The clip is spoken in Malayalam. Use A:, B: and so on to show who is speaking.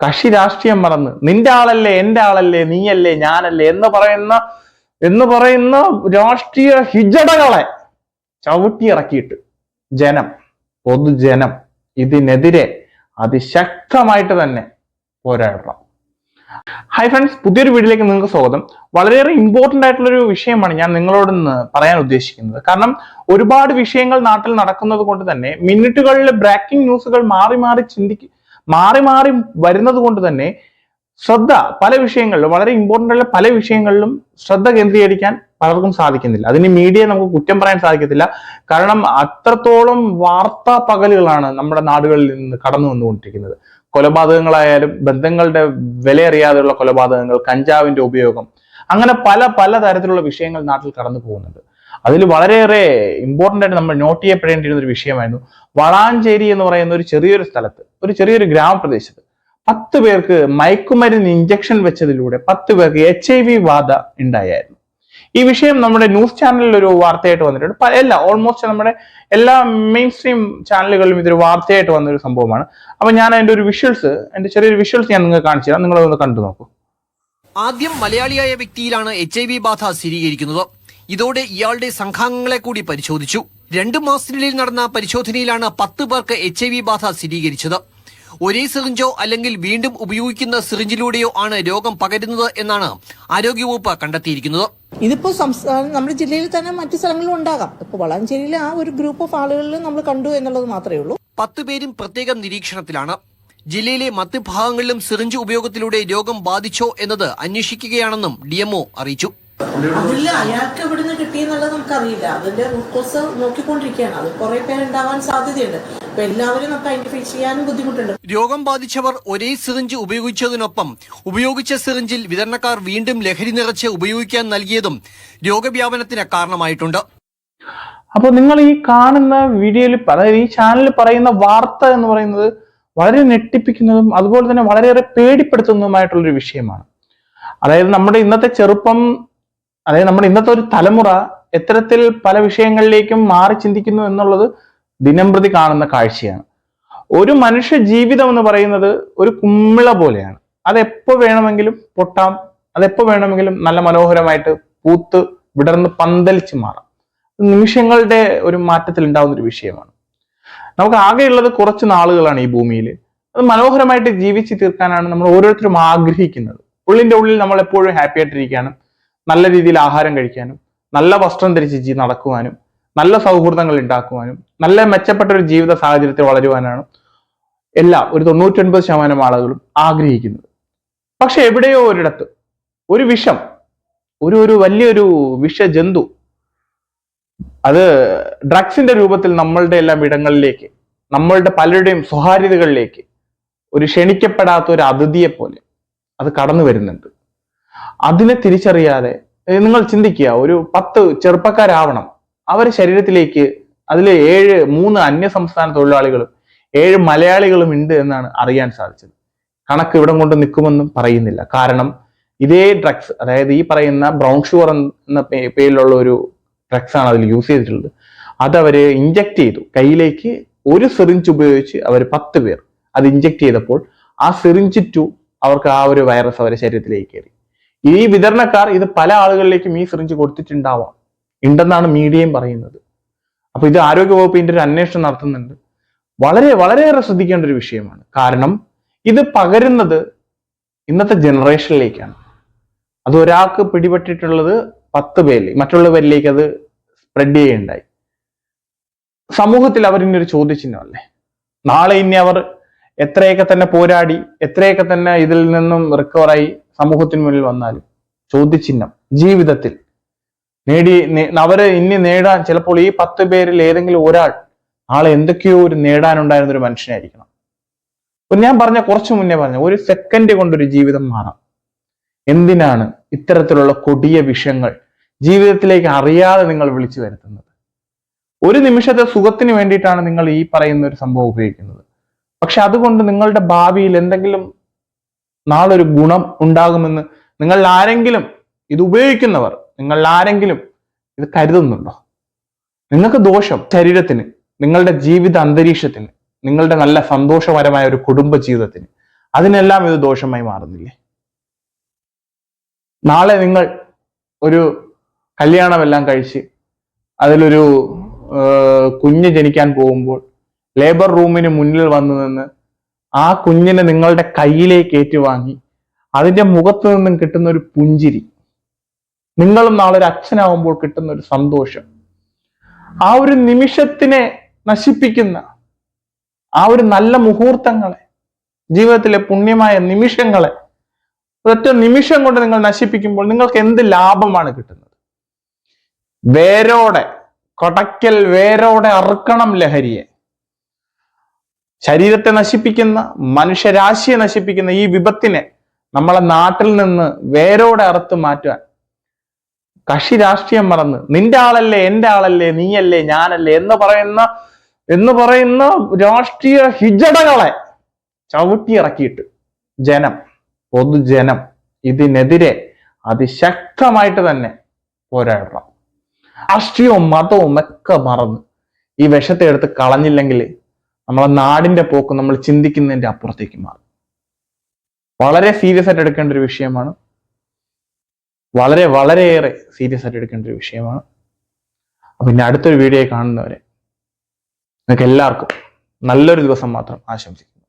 A: കക്ഷി രാഷ്ട്രീയം മറന്ന്. നിന്റെ ആളല്ലേ എന്റെ ആളല്ലേ നീയല്ലേ ഞാനല്ലേ എന്ന് പറയുന്ന എന്ന് പറയുന്ന രാഷ്ട്രീയ ഹിജടകളെ ചവിട്ടിയിറക്കിയിട്ട് ജനം പൊതുജനം ഇതിനെതിരെ അതിശക്തമായിട്ട് തന്നെ പോരാടണം. ഹായ് ഫ്രണ്ട്സ് പുതിയൊരു വീഡിയോയിലേക്ക് നിങ്ങൾക്ക് സ്വാഗതം. വളരെയേറെ ആയിട്ടുള്ള ഒരു വിഷയമാണ് ഞാൻ നിങ്ങളോട് ഇന്ന് പറയാൻ ഉദ്ദേശിക്കുന്നത്. കാരണം ഒരുപാട് വിഷയങ്ങൾ നാട്ടിൽ നടക്കുന്നത് കൊണ്ട് തന്നെ മിനിറ്റുകളിൽ ബ്രേക്കിംഗ് ന്യൂസുകൾ മാറി മാറി ചിന്തിക്ക് മാറി മാറി വരുന്നത് കൊണ്ട് തന്നെ ശ്രദ്ധ പല വിഷയങ്ങളിലും വളരെ ഇമ്പോർട്ടന്റ് ആയിട്ടുള്ള പല വിഷയങ്ങളിലും ശ്രദ്ധ കേന്ദ്രീകരിക്കാൻ പലർക്കും സാധിക്കുന്നില്ല. അതിന് മീഡിയ നമുക്ക് കുറ്റം പറയാൻ സാധിക്കത്തില്ല. കാരണം അത്രത്തോളം വാർത്താ പകലുകളാണ് നമ്മുടെ നാടുകളിൽ നിന്ന് കടന്നു വന്നുകൊണ്ടിരിക്കുന്നത്. കൊലപാതകങ്ങളായാലും ബന്ധങ്ങളുടെ വിലയറിയാതെയുള്ള കൊലപാതകങ്ങൾ കഞ്ചാവിന്റെ ഉപയോഗം അങ്ങനെ പല പല തരത്തിലുള്ള വിഷയങ്ങൾ നാട്ടിൽ കടന്നു പോകുന്നുണ്ട്. അതിൽ വളരെയേറെ ഇമ്പോർട്ടന്റ് ആയിട്ട് നമ്മൾ നോട്ട് ചെയ്യപ്പെടേണ്ടിയിരുന്ന ഒരു വിഷയമായിരുന്നു. വളാഞ്ചേരി എന്ന് പറയുന്ന ഒരു ചെറിയൊരു സ്ഥലത്ത് ഒരു ചെറിയൊരു ഗ്രാമപ്രദേശത്ത് പത്ത് പേർക്ക് മയക്കുമരുന്ന് ഇഞ്ചക്ഷൻ വെച്ചതിലൂടെ പത്ത് പേർക്ക് എച്ച് ഐ വി ബാധ ഉണ്ടായിരുന്നു ഈ വിഷയം നമ്മുടെ ന്യൂസ് ചാനലിൽ ഒരു വാർത്തയായിട്ട് വന്നിട്ടുണ്ട്. എല്ലാ ഓൾമോസ്റ്റ് നമ്മുടെ എല്ലാ മെയിൻ സ്ട്രീം ചാനലുകളിലും ഇതൊരു വാർത്തയായിട്ട് വന്ന ഒരു സംഭവമാണ്. അപ്പൊ ഞാൻ അതിന്റെ ഒരു വിഷ്വൽസ് എന്റെ ചെറിയൊരു വിഷ്വൽസ് ഞാൻ നിങ്ങൾക്ക് കാണിച്ചു തരാം. നിങ്ങൾ അതൊന്ന് കണ്ടു നോക്കൂ.
B: ആദ്യം മലയാളിയായ വ്യക്തിയിലാണ് എച്ച് ഐ വി ബാധ സ്ഥിരീകരിക്കുന്നത്. ഇതോടെ ഇയാളുടെ സംഘാംഗങ്ങളെ കൂടി പരിശോധിച്ചു. രണ്ടു മാസത്തിനുള്ളിൽ നടന്ന പരിശോധനയിലാണ് പത്ത് പേർക്ക് എച്ച് ഐ വി ബാധ സ്ഥിരീകരിച്ചത്. ഒരേ സിറിഞ്ചോ അല്ലെങ്കിൽ വീണ്ടും ഉപയോഗിക്കുന്ന സിറിഞ്ചിലൂടെയോ ആണ് രോഗം പകരുന്നത് എന്നാണ് ആരോഗ്യവകുപ്പ് കണ്ടെത്തിയിരിക്കുന്നത്.
C: ഇതിപ്പോ സംസ്ഥാനം നമ്മുടെ ജില്ലയിൽ തന്നെ മറ്റു സ്ഥലങ്ങളിലും ഉണ്ടാകാം. ഇപ്പൊ വളാഞ്ചേരിയിലെ ആ ഒരു ഗ്രൂപ്പ് ഓഫ് ആളുകളിൽ നമ്മൾ കണ്ടു എന്നുള്ളത് മാത്രമേ ഉള്ളൂ.
B: പത്ത് പേരും പ്രത്യേകം നിരീക്ഷണത്തിലാണ്. ജില്ലയിലെ മറ്റ് ഭാഗങ്ങളിലും സിറിഞ്ച് ഉപയോഗത്തിലൂടെ രോഗം ബാധിച്ചോ എന്നത് അന്വേഷിക്കുകയാണെന്നും ഡിഎംഒ അറിയിച്ചു.
C: അതിൽ അയാൾക്ക് എവിടുന്ന് കിട്ടിയെന്നുള്ളത് നമുക്കറിയില്ല. അതിന്റെ റൂട്ട് കോസ് നോക്കിക്കൊണ്ടിരിക്കുകയാണ്. അത് കുറെ പേരുണ്ടാവാൻ സാധ്യതയുണ്ട്. അപ്പൊ എല്ലാവരും നമുക്ക് ഐഡന്റിഫൈ ചെയ്യാനും ബുദ്ധിമുട്ടുണ്ട്.
B: രോഗം ബാധിച്ചവർ ഒരേ സിറിഞ്ച് ഉപയോഗിച്ചതിനൊപ്പം ഉപയോഗിച്ച സിറിഞ്ചിൽ വിതരണക്കാർ വീണ്ടും ലഹരി നിറച്ച് ഉപയോഗിക്കാൻ നൽകിയതും രോഗവ്യാപനത്തിന് കാരണമായിട്ടുണ്ട്.
A: അപ്പൊ നിങ്ങൾ ഈ കാണുന്ന വീഡിയോയിൽ അതായത് ഈ ചാനലിൽ പറയുന്ന വാർത്ത എന്ന് പറയുന്നത് വളരെ ഞെട്ടിപ്പിക്കുന്നതും അതുപോലെ തന്നെ വളരെയേറെ പേടിപ്പെടുത്തുന്നതുമായിട്ടുള്ളൊരു വിഷയമാണ്. അതായത് നമ്മുടെ ഇന്നത്തെ ചെറുപ്പം അതായത് നമ്മുടെ ഇന്നത്തെ ഒരു തലമുറ എത്തരത്തിൽ പല വിഷയങ്ങളിലേക്കും മാറി ചിന്തിക്കുന്നു എന്നുള്ളത് ദിനംപ്രതി കാണുന്ന കാഴ്ചയാണ്. ഒരു മനുഷ്യ ജീവിതം എന്ന് പറയുന്നത് ഒരു കുമ്മിള പോലെയാണ്. അതെപ്പോ വേണമെങ്കിലും പൊട്ടാം അതെപ്പോ വേണമെങ്കിലും നല്ല മനോഹരമായിട്ട് പൂത്ത് വിടർന്ന് പന്തലിച്ച് മാറാം. നിമിഷങ്ങളുടെ ഒരു മാറ്റത്തിൽ ഉണ്ടാകുന്ന ഒരു വിഷയമാണ്. നമുക്ക് ആകെയുള്ളത് കുറച്ച് നാളുകളാണ് ഈ ഭൂമിയിൽ അത് മനോഹരമായിട്ട് ജീവിച്ച് തീർക്കാനാണ് നമ്മൾ ഓരോരുത്തരും ആഗ്രഹിക്കുന്നത്. ഉള്ളിന്റെ ഉള്ളിൽ നമ്മൾ എപ്പോഴും ഹാപ്പി ആയിട്ടിരിക്കാനും നല്ല രീതിയിൽ ആഹാരം കഴിക്കാനും നല്ല വസ്ത്രം ധരിച്ച് നടക്കുവാനും നല്ല സൗഹൃദങ്ങൾ ഉണ്ടാക്കുവാനും നല്ല മെച്ചപ്പെട്ട ഒരു ജീവിത സാഹചര്യത്തിൽ വളരുവാനാണ് എല്ലാ ഒരു തൊണ്ണൂറ്റൊൻപത് ശതമാനം ആളുകളും ആഗ്രഹിക്കുന്നത്. പക്ഷെ എവിടെയോ ഒരിടത്ത് ഒരു വിഷം ഒരു ഒരു വലിയൊരു വിഷജന്തു അത് ഡ്രഗ്സിന്റെ രൂപത്തിൽ നമ്മളുടെ എല്ലാം ഇടങ്ങളിലേക്ക് നമ്മളുടെ പലരുടെയും സ്വകാര്യതകളിലേക്ക് ഒരു ക്ഷണിക്കപ്പെടാത്ത ഒരു അതിഥിയെ പോലെ അത് കടന്നു വരുന്നുണ്ട് അതിനെ തിരിച്ചറിയാതെ നിങ്ങൾ ചിന്തിക്കുക ഒരു പത്ത് ചെറുപ്പക്കാരാവണം. അവരെ ശരീരത്തിലേക്ക് അതിൽ ഏഴ് മൂന്ന് അന്യ സംസ്ഥാന തൊഴിലാളികളും ഏഴ് മലയാളികളും ഉണ്ട് എന്നാണ് അറിയാൻ സാധിച്ചത്. കണക്ക് ഇവിടം കൊണ്ട് നിൽക്കുമെന്നും പറയുന്നില്ല. കാരണം ഇതേ ഡ്രഗ്സ് അതായത് ഈ പറയുന്ന ബ്രൗൺ ഷുഗർ എന്ന പേരിലുള്ള ഒരു ഡ്രഗ്സ് ആണ് അതിൽ യൂസ് ചെയ്തിട്ടുള്ളത്. അത് അവർ ഇഞ്ചക്ട് ചെയ്തു. കയ്യിലേക്ക് ഒരു സിറിഞ്ച് ഉപയോഗിച്ച് അവർ പത്ത് പേർ അത് ഇഞ്ചക്ട് ചെയ്തപ്പോൾ ആ സിറിഞ്ച് ടു അവർക്ക് ആ ഒരു വൈറസ് അവരുടെ ശരീരത്തിലേക്ക് കയറി. ഈ വിതരണക്കാർ ഇത് പല ആളുകളിലേക്കും ഈ സിറിഞ്ച് കൊടുത്തിട്ടുണ്ടാവാം. ഉണ്ടെന്നാണ് മീഡിയയും പറയുന്നത്. അപ്പൊ ഇത് ആരോഗ്യ ഇതിന്റെ ഒരു അന്വേഷണം നടത്തുന്നുണ്ട്. വളരെ വളരെയേറെ ശ്രദ്ധിക്കേണ്ട ഒരു വിഷയമാണ്. കാരണം ഇത് പകരുന്നത് ഇന്നത്തെ ജനറേഷനിലേക്കാണ്. അത് ഒരാൾക്ക് പിടിപെട്ടിട്ടുള്ളത് പത്ത് പേരിൽ മറ്റുള്ളവരിലേക്ക് അത് സ്പ്രെഡ് ചെയ്യുകയുണ്ടായി. സമൂഹത്തിൽ അവർ ഇനി ഒരു ചോദ്യചിഹ്നമല്ലേ? നാളെ ഇനി അവർ എത്രയൊക്കെ തന്നെ പോരാടി എത്രയൊക്കെ തന്നെ ഇതിൽ നിന്നും റിക്കവറായി സമൂഹത്തിന് മുന്നിൽ വന്നാലും ചോദ്യചിഹ്നം ജീവിതത്തിൽ. നേടി അവരെ ഇനി നേടാൻ ചിലപ്പോൾ ഈ പത്ത് പേരിൽ ഏതെങ്കിലും ഒരാൾ ആളെ എന്തൊക്കെയോ ഒരു നേടാനുണ്ടായിരുന്ന ഒരു മനുഷ്യനായിരിക്കണം. ഞാൻ പറഞ്ഞ കുറച്ചു മുന്നേ പറഞ്ഞ ഒരു സെക്കൻഡ് കൊണ്ടൊരു ജീവിതം മാറാം. എന്തിനാണ് ഇത്തരത്തിലുള്ള കൊടിയ വിഷയങ്ങൾ ജീവിതത്തിലേക്ക് അറിയാതെ നിങ്ങൾ വിളിച്ചു വരുത്തുന്നത്? ഒരു നിമിഷത്തെ സുഖത്തിന് വേണ്ടിയിട്ടാണ് നിങ്ങൾ ഈ പറയുന്ന ഒരു സംഭവം ഉപയോഗിക്കുന്നത്. പക്ഷെ അതുകൊണ്ട് നിങ്ങളുടെ ഭാവിയിൽ എന്തെങ്കിലും നാളൊരു ഗുണം ഉണ്ടാകുമെന്ന് നിങ്ങൾ ആരെങ്കിലും ഇത് ഉപയോഗിക്കുന്നവർ നിങ്ങൾ ആരെങ്കിലും ഇത് കരുതുന്നുണ്ടോ? നിങ്ങൾക്ക് ദോഷം ശരീരത്തിന് നിങ്ങളുടെ ജീവിത അന്തരീക്ഷത്തിന് നിങ്ങളുടെ നല്ല സന്തോഷപരമായ ഒരു കുടുംബ ജീവിതത്തിന് അതിനെല്ലാം ഇത് ദോഷമായി മാറുന്നില്ലേ? നാളെ നിങ്ങൾ ഒരു കല്യാണമെല്ലാം കഴിച്ച് അതിലൊരു കുഞ്ഞ് ജനിക്കാൻ പോകുമ്പോൾ ലേബർ റൂമിന് മുന്നിൽ വന്നു നിന്ന് ആ കുഞ്ഞിനെ നിങ്ങളുടെ കയ്യിലേക്ക് ഏറ്റുവാങ്ങി. അതിന്റെ മുഖത്തു നിന്നും കിട്ടുന്ന ഒരു പുഞ്ചിരി. നിങ്ങളും നാളെ ഒരു അച്ഛനാവുമ്പോൾ കിട്ടുന്ന ഒരു സന്തോഷം. ആ ഒരു നിമിഷത്തിനെ നശിപ്പിക്കുന്ന ആ ഒരു നല്ല മുഹൂർത്തങ്ങളെ ജീവിതത്തിലെ പുണ്യമായ നിമിഷങ്ങളെ ഒറ്റ നിമിഷം കൊണ്ട് നിങ്ങൾ നശിപ്പിക്കുമ്പോൾ നിങ്ങൾക്ക് എന്ത് ലാഭമാണ് കിട്ടുന്നത്? വേരോടെ കൊടക്കൽ വേരോടെ അറുക്കണം ലഹരിയെ. ശരീരത്തെ നശിപ്പിക്കുന്ന മനുഷ്യരാശിയെ നശിപ്പിക്കുന്ന ഈ വിപത്തിനെ നമ്മളെ നാട്ടിൽ നിന്ന് വേരോടെ അറുത്ത് മാറ്റാൻ കക്ഷി രാഷ്ട്രീയം മറന്ന് നിന്റെ ആളല്ലേ എന്റെ ആളല്ലേ നീയല്ലേ ഞാനല്ലേ എന്ന് പറയുന്ന എന്ന് പറയുന്ന രാഷ്ട്രീയ ഹിജടകളെ ചവിട്ടിയിറക്കിയിട്ട് ജനം പൊതുജനം ഇതിനെതിരെ അതിശക്തമായിട്ട് തന്നെ പോരാടണം. രാഷ്ട്രീയവും മതവും ഒക്കെ മറന്ന് ഈ വിഷത്തെ എടുത്ത് കളഞ്ഞില്ലെങ്കിൽ നമ്മളെ നാടിന്റെ പോക്ക് നമ്മൾ ചിന്തിക്കുന്നതിന്റെ അപ്പുറത്തേക്ക് മാറും. വളരെ സീരിയസ് ആയിട്ട് എടുക്കേണ്ട ഒരു വിഷയമാണ്. വളരെ വളരെയേറെ സീരിയസ് ആയിട്ട് എടുക്കേണ്ട ഒരു വിഷയമാണ്. പിന്നെ അടുത്തൊരു വീഡിയോ കാണുന്നവരെ നിങ്ങൾക്ക് എല്ലാവർക്കും നല്ലൊരു ദിവസം മാത്രം ആശംസിക്കുന്നു.